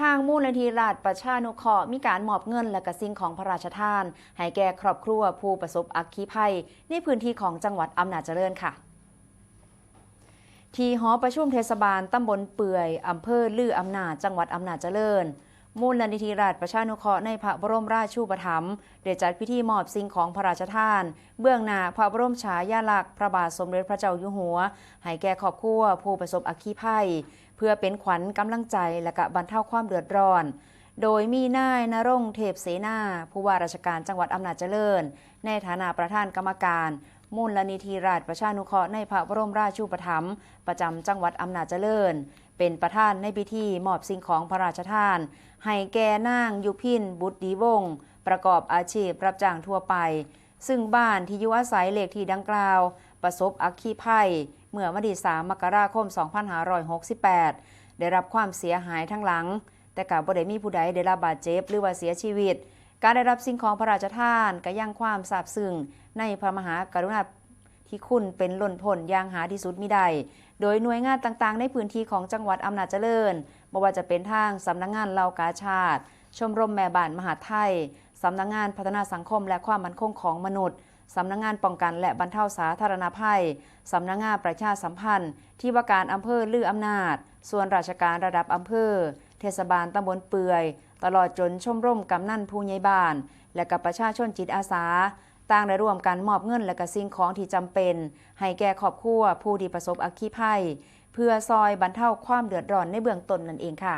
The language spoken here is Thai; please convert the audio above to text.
ทางมูลนิธิราชประชานุเคราะห์มีการมอบเงินและกระสิ่งของพระราชทาน ให้แก่ครอบครัวผู้ประสบอัคคีภัย ในพื้นที่ของจังหวัดอำนาจเจริญค่ะที่หอประชุมเทศบาลตำบลเปื่อยอำเภอลืออำนาจจังหวัดอำนาจเจริญ มูลนิธิราชประชานุเคราะห์ในพระบรมราชูปถัมภ์ได้จัดพิธีมอบสิ่งของพระราชทาน เบื้องหน้าพระบรมฉายาลักษณ์พระบาทสมเด็จพระเจ้าอยู่หัว ให้แก่ครอบครัวผู้ประสบอัคคีภัย เพื่อเป็นขวัญกำลังใจและกะบรรเทาความเดือดร้อน โดยมีนายนรงเทพเสนา ผู้ว่าราชการจังหวัดอำนาจเจริญ ในฐานะประธานกรรมการมูลนิธิราชประชานุเคราะห์ในพระบรมราชูปถัมภ์ประจำจังหวัดอำนาจเจริญ เป็นประธานในพิธีมอบสิ่งของพระราชทาน ให้แก่นางยุพินบุตรดีวง ประกอบอาชีพรับจ้างทั่วไป ซึ่งบ้านที่อยู่อาศัยเลขที่ดังกล่าว ประสบอัคคีภัย เมื่อวันที่3มกราคม 2568 ได้รับความเสียหายทั้งหลัง แต่กับบ่ได้มีผู้ใดได้รับบาดเจ็บหรือว่าเสียชีวิต การได้รับสิ่งของพระราชทานก็ยังความซาบซึ้งในพระมหากรุณา ธิคุณเป็นหล้นพ้นอย่างหาที่สุดมิได้ โดยหน่วยงานต่างๆ ในพื้นที่ของจังหวัดอำนาจเจริญบ่ว่าจะเป็นทางสำนักงงานเหล่ากาชาติ ชมรมแม่บ้านมหาไทยสำนักงงานพัฒนาสังคมและความมั่นคงของมนุษย์สำนักงงานป้องกันและบรรเทาสาธารณภัย สำนักงานประชาสัมพันธ์ ที่ว่าการอำเภอลืออำนาจ ส่วนราชการระดับอำเภอ เทศบาลตำบลเปื่อย ตลอดจนชมรมกำนันผู้ใหญ่บ้าน และกับประชาชนจิตอาสา ต่างได้ร่วมกันมอบเงินและก็สิ่งของที่จำเป็น ให้แก่ครอบครัวผู้ที่ประสบอัคคีภัย เพื่อซอยบรรเทาความเดือดร้อนในเบื้องต้นนั่นเองค่ะ